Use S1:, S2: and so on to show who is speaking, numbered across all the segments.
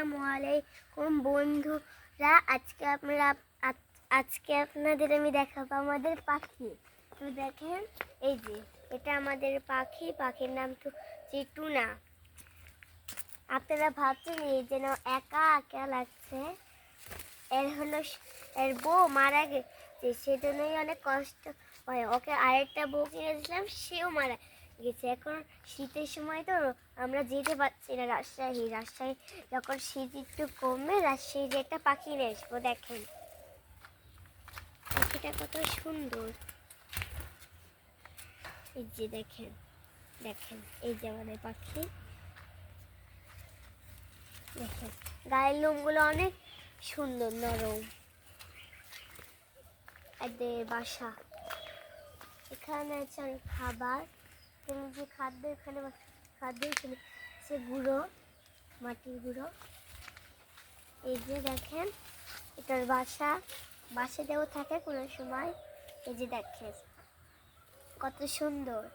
S1: আসসালামু আলাইকুম বন্ধুরা। আজকে আপনারা, আজকে আপনাদের আমি দেখাবো আমাদের পাখি। তো দেখেন, এই যে, এটা আমাদের পাখি। পাখির নাম তো যে আপনারা ভাবছেন, এই যেন একা একা লাগছে। এর হলো, এর বউ মারা গেছে, সেজন্যই অনেক কষ্ট হয়। ওকে আরেকটা বউ কিনে দিয়েছিলাম সেও মারা গেছে। এখন শীতের সময় তো আমরা যেতে পারছি না রাজশাহী। রাজশাহী যখন শীত একটু কমবে রাজশাহী একটা পাখি নিয়ে আসব দেখেন। পাখিটা কত সুন্দর। এই যে দেখেন দেখেন, এই যে আমাদের পাখি। দেখেন, গায়ের লোমগুলো অনেক সুন্দর, নরম। এদের বাসা। এখানে আছে খাবার। এখানে যে খাদ্য, এখানে বা- খাদ্য এখানে, সে গুঁড়ো, মাটির গুঁড়ো। এই যে দেখেন, এটার বাসা বাসাতেও থাকে কোনো সময়। এই যে দেখেন, কত সুন্দর।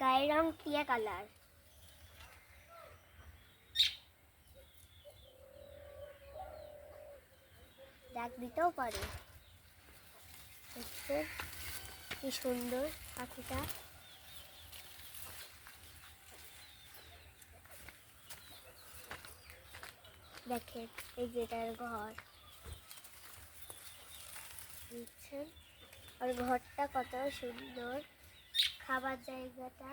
S1: গায়ের রং টিয়া কালার। ডাক দিতেও পারে। কি সুন্দর পাখিটা। দেখেন, এই যে এটার ঘর। দেখছেন আর ঘরটা কত সুন্দর। খাবার জায়গাটা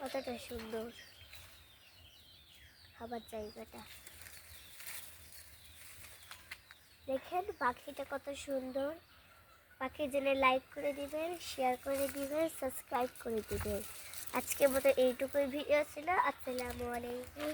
S1: কতটা সুন্দর। খাবার জায়গাটা। দেখেন পাখিটা কত সুন্দর। পাখি জেনে লাইক করে দিবেন শেয়ার করে দিবেন সাবস্ক্রাইব করে দিবেন। আজকের মতো এইটুকুই ভিডিও ছিল। আসসালামু আলাইকুম।